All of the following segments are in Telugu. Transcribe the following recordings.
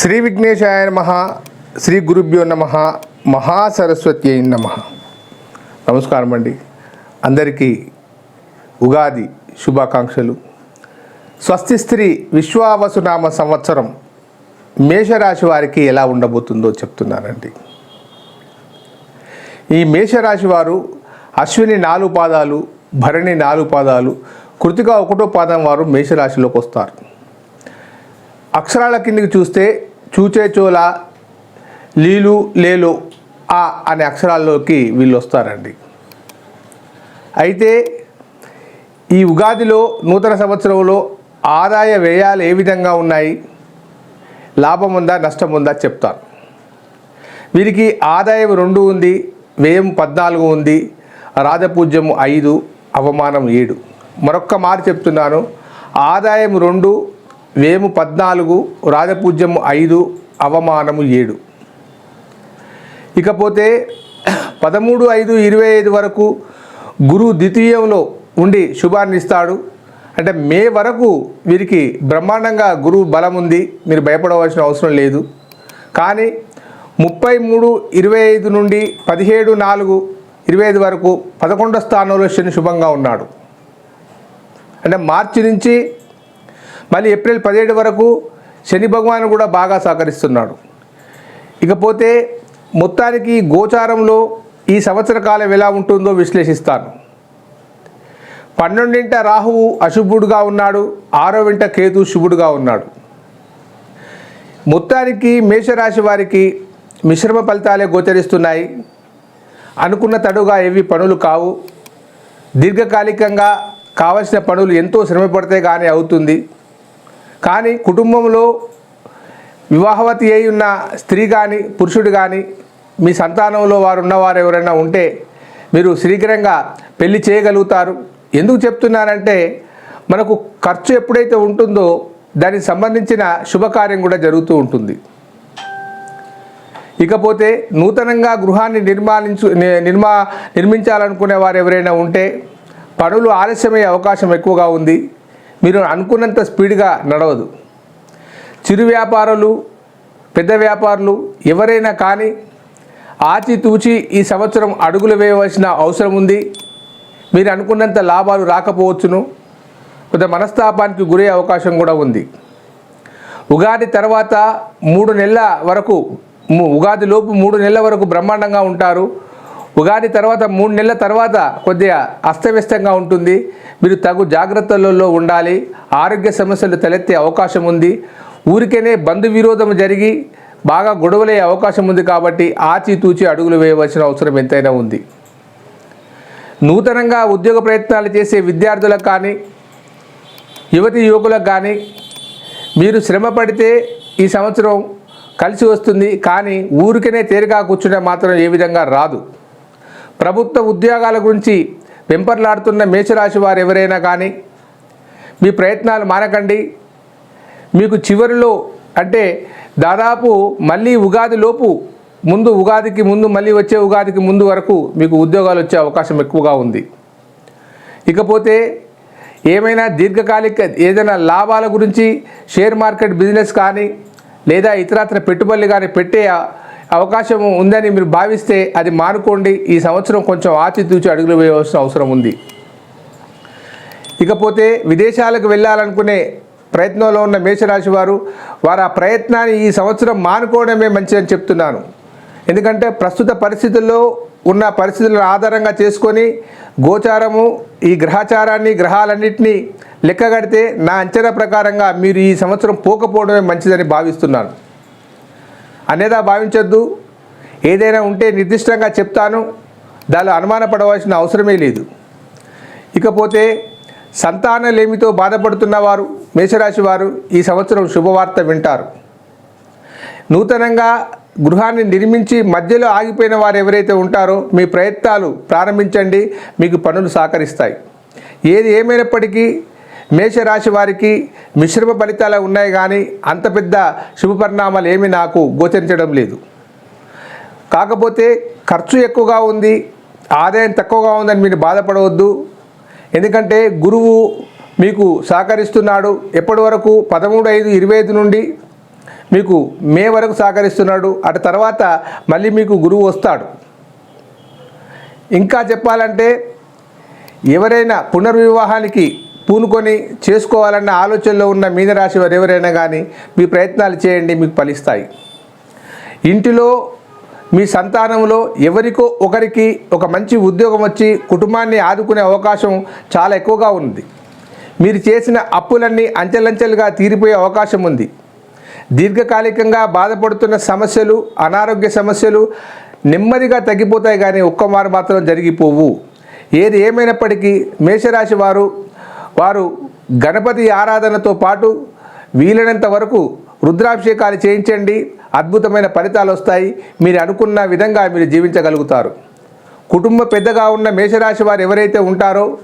శ్రీ విఘ్నేశాయ నమ శ్రీ గురుభ్యో నమ మహాసరస్వతి నమ. నమస్కారం అండి. అందరికీ ఉగాది శుభాకాంక్షలు. స్వస్తి స్త్రీ విశ్వావసునామ సంవత్సరం మేషరాశి వారికి ఎలా ఉండబోతుందో చెప్తున్నానండి. ఈ మేషరాశి వారు అశ్విని నాలుగు పాదాలు భరణి నాలుగు పాదాలు కృతిక ఒకటో పాదం వారు మేషరాశిలోకి వస్తారు. అక్షరాల కిందికి చూస్తే చూచే చోల లీలు లేలు ఆ అనే అక్షరాల్లోకి వీళ్ళు వస్తారండి. అయితే ఈ ఉగాదిలో నూతన సంవత్సరంలో ఆదాయ వ్యయాలు ఏ విధంగా ఉన్నాయి? లాభం ఉందా నష్టం ఉందా చెప్తాను. వీరికి ఆదాయం రెండు ఉంది వ్యయం పద్నాలుగు ఉంది రాజపూజ్యం ఐదు అవమానం ఏడు. మరొక్క మాట చెప్తున్నాను. ఆదాయం రెండు వేము పద్నాలుగు రాజపూజ్యం ఐదు అవమానము ఏడు. ఇకపోతే పదమూడు ఐదు ఇరవై ఐదు వరకు గురు ద్వితీయంలో ఉండి శుభాన్నిస్తాడు అంటే మే వరకు వీరికి బ్రహ్మాండంగా గురువు బలం ఉంది. మీరు భయపడవలసిన అవసరం లేదు. కానీ ముప్పై మూడు ఇరవై ఐదు నుండి పదిహేడు నాలుగు ఇరవై ఐదు వరకు పదకొండో స్థానంలో శని శుభంగా ఉన్నాడు. అంటే మార్చి నుంచి మళ్ళీ ఏప్రిల్ పదిహేడు వరకు శని భగవాన్ కూడా బాగా సహకరిస్తున్నాడు. ఇకపోతే మొత్తానికి గోచారంలో ఈ సంవత్సర కాలం ఎలా ఉంటుందో విశ్లేషిస్తాను. పన్నెండింట రాహువు అశుభుడుగా ఉన్నాడు ఆరో వింట కేతు శుభుడుగా ఉన్నాడు. మొత్తానికి మేషరాశి వారికి మిశ్రమ ఫలితాలే గోచరిస్తున్నాయి. అనుకున్న తడుగా ఏవి పనులు కావు. దీర్ఘకాలికంగా కావలసిన పనులు ఎంతో శ్రమ పడితే కానీ అవుతుంది. కానీ కుటుంబంలో వివాహవతి అయి ఉన్న స్త్రీ కానీ పురుషుడు కానీ మీ సంతానంలో వారు ఉన్నవారు ఎవరైనా ఉంటే మీరు శీఘ్రంగా పెళ్ళి చేయగలుగుతారు. ఎందుకు చెప్తున్నానంటే మనకు ఖర్చు ఎప్పుడైతే ఉంటుందో దానికి సంబంధించిన శుభకార్యం కూడా జరుగుతూ ఉంటుంది. ఇకపోతే నూతనంగా గృహాన్ని నిర్మాణించు ని- నిర్మా నిర్మించాలనుకునే వారు ఎవరైనా ఉంటే పనులు ఆలస్యమయ్యే అవకాశం ఎక్కువగా ఉంది. మీరు అనుకున్నంత స్పీడ్గా నడవదు. చిరు వ్యాపారులు పెద్ద వ్యాపారులు ఎవరైనా కానీ ఆచితూచి ఈ సంవత్సరం అడుగులు వేయవలసిన అవసరం ఉంది. మీరు అనుకున్నంత లాభాలు రాకపోవచ్చును. కొంత మనస్తాపానికి గురయ్యే అవకాశం కూడా ఉంది. ఉగాది తర్వాత మూడు నెలల వరకు ము- ఉగాది లోపు మూడు నెలల వరకు బ్రహ్మాండంగా ఉంటారు. ఉగాది తర్వాత మూడు నెలల తర్వాత కొద్దిగా అస్తవ్యస్తంగా ఉంటుంది. మీరు తగు జాగ్రత్తలలో ఉండాలి. ఆరోగ్య సమస్యలు తలెత్తే అవకాశం ఉంది. ఊరికేనే బంధు విరోధం జరిగి బాగా గొడవలయ్యే అవకాశం ఉంది కాబట్టి ఆచితూచి అడుగులు వేయవలసిన అవసరం ఎంతైనా ఉంది. నూతనంగా ఉద్యోగ ప్రయత్నాలు చేసే విద్యార్థులకు కానీ యువతి యువకులకు కానీ మీరు శ్రమ పడితే ఈ సంవత్సరం కలిసి వస్తుంది. కానీ ఊరికనే తేలిగా కూర్చుంటే మాత్రం ఏ విధంగా రాదు. ప్రభుత్వ ఉద్యోగాల గురించి వెంపర్లాడుతున్న మేషరాశి వారు ఎవరైనా కానీ మీ ప్రయత్నాలు మానకండి మీకు చివరిలో అంటే దాదాపు మళ్ళీ ఉగాది లోపు ముందు ఉగాదికి ముందు మళ్ళీ వచ్చే ఉగాదికి ముందు వరకు మీకు ఉద్యోగాలు వచ్చే అవకాశం ఎక్కువగా ఉంది. ఇకపోతే ఏమైనా దీర్ఘకాలిక ఏదైనా లాభాల గురించి షేర్ మార్కెట్ బిజినెస్ కానీ లేదా ఇతరత్ర పెట్టుబడులు కానీ పెట్టే అవకాశం ఉందని మీరు భావిస్తే అది మానుకోండి. ఈ సంవత్సరం కొంచెం ఆచితూచి అడుగులు వేయవలసిన అవసరం ఉంది. ఇకపోతే విదేశాలకు వెళ్ళాలనుకునే ప్రయత్నంలో ఉన్న మేషరాశి వారు వారు ఆ ప్రయత్నాన్ని ఈ సంవత్సరం మానుకోవడమే మంచిదని చెప్తున్నాను. ఎందుకంటే ప్రస్తుత పరిస్థితుల్లో ఉన్న పరిస్థితులను ఆధారంగా చేసుకొని గోచారము ఈ గ్రహచారాన్ని గ్రహాలన్నింటినీ లెక్కగడితే నా అంచనా ప్రకారంగా మీరు ఈ సంవత్సరం పోకపోవడమే మంచిదని భావిస్తున్నాను. అనేదా భావించొద్దు. ఏదైనా ఉంటే నిర్దిష్టంగా చెప్తాను. దానిలో అనుమానపడవలసిన అవసరమే లేదు. ఇకపోతే సంతానలేమితో బాధపడుతున్న వారు మేషరాశి వారు ఈ సంవత్సరం శుభవార్త వింటారు. నూతనంగా గృహాన్ని నిర్మించి మధ్యలో ఆగిపోయిన వారు ఎవరైతే ఉంటారో మీ ప్రయత్నాలు ప్రారంభించండి. మీకు పనులు సహకరిస్తాయి. ఏది ఏమైనప్పటికీ మేషరాశి వారికి మిశ్రమ ఫలితాలు ఉన్నాయి కానీ అంత పెద్ద శుభ పరిణామాలు ఏమీ నాకు గోచరించడం లేదు. కాకపోతే ఖర్చు ఎక్కువగా ఉంది ఆదాయం తక్కువగా ఉందని మీరు బాధపడవద్దు. ఎందుకంటే గురువు మీకు సహకరిస్తున్నాడు ఎప్పటి వరకు? పదమూడు ఐదు ఇరవై ఐదు నుండి మీకు మే వరకు సహకరిస్తున్నాడు అటు తర్వాత మళ్ళీ మీకు గురువు వస్తాడు. ఇంకా చెప్పాలంటే ఎవరైనా పునర్వివాహానికి పూనుకొని చేసుకోవాలన్న ఆలోచనలో ఉన్న మీనరాశి వారు ఎవరైనా కానీ మీ ప్రయత్నాలు చేయండి మీకు ఫలిస్తాయి. ఇంటిలో మీ సంతానంలో ఎవరికో ఒకరికి ఒక మంచి ఉద్యోగం వచ్చి కుటుంబాన్ని ఆదుకునే అవకాశం చాలా ఎక్కువగా ఉంది. మీరు చేసిన అప్పులన్నీ అంచెలంచెలుగా తీరిపోయే అవకాశం ఉంది. దీర్ఘకాలికంగా బాధపడుతున్న సమస్యలు అనారోగ్య సమస్యలు నెమ్మదిగా తగ్గిపోతాయి కానీ ఒక్క మారు మాత్రం జరిగిపోవు. ఏది ఏమైనప్పటికీ మేషరాశి వారు వారు గణపతి ఆరాధనతో పాటు వీలైనంత వరకు రుద్రాభిషేకాలు చేయించండి. అద్భుతమైన ఫలితాలు వస్తాయి. మీరు అనుకున్న విధంగా మీరు జీవించగలుగుతారు. కుటుంబ పెద్దగా ఉన్న మేషరాశి వారు ఎవరైతే ఉంటారో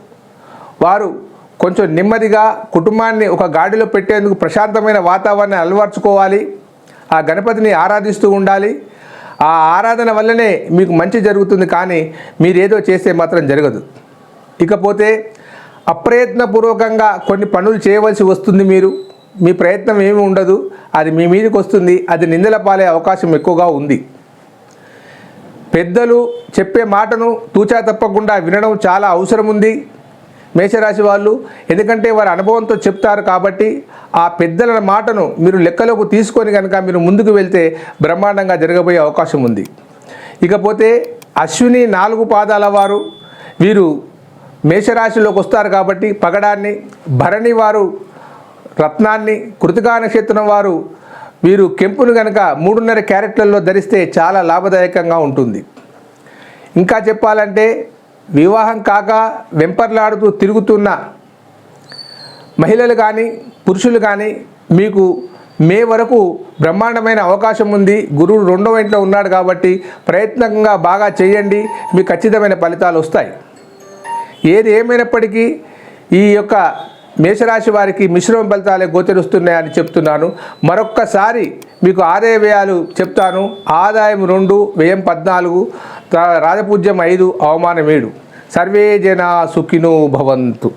వారు కొంచెం నెమ్మదిగా కుటుంబాన్ని ఒక గాడిలో పెట్టేందుకు ప్రశాంతమైన వాతావరణాన్ని అలవర్చుకోవాలి. ఆ గణపతిని ఆరాధిస్తూ ఉండాలి. ఆ ఆరాధన వల్లనే మీకు మంచి జరుగుతుంది. కానీ మీరేదో చేస్తే మాత్రం జరగదు. ఇకపోతే అప్రయత్నపూర్వకంగా కొన్ని పనులు చేయవలసి వస్తుంది మీరు. మీ ప్రయత్నం ఏమి ఉండదు. అది మీ మీదకి వస్తుంది. అది నిందల పాలే అవకాశం ఎక్కువగా ఉంది. పెద్దలు చెప్పే మాటను తూచా తప్పకుండా వినడం చాలా అవసరం ఉంది. మేషరాశి వాళ్ళు ఎందుకంటే వారి అనుభవంతో చెప్తారు కాబట్టి ఆ పెద్దల మాటను మీరు లెక్కలోకి తీసుకొని కనుక మీరు ముందుకు వెళ్తే బ్రహ్మాండంగా జరగబోయే అవకాశం ఉంది. ఇకపోతే అశ్విని నాలుగు పాదాల వారు. వీరు మేషరాశిలోకి వస్తారు కాబట్టి పగడాన్ని భరణి వారు రత్నాన్ని కృతికా నక్షత్రం వారు వీరు కెంపును కనుక మూడున్నర క్యారెట్లలో ధరిస్తే చాలా లాభదాయకంగా ఉంటుంది. ఇంకా చెప్పాలంటే వివాహం కాక వెంపర్లాడుతూ తిరుగుతున్న మహిళలు కానీ పురుషులు కానీ మీకు మే వరకు బ్రహ్మాండమైన అవకాశం ఉంది. గురువు రెండవ ఇంట్లో ఉన్నాడు కాబట్టి ప్రయత్నంగా బాగా చేయండి. మీకు ఖచ్చితమైన ఫలితాలు వస్తాయి. ఏది ఏమైనప్పటికీ ఈ యొక్క మేషరాశి వారికి మిశ్రమ ఫలితాలే గోచరిస్తున్నాయని చెప్తున్నాను. మరొక్కసారి మీకు ఆదాయ వ్యయాలు చెప్తాను. ఆదాయం రెండు వ్యయం పద్నాలుగు రాజపూజ్యం ఐదు అవమానం ఏడు. సర్వే జనా సుఖినో భవంతు.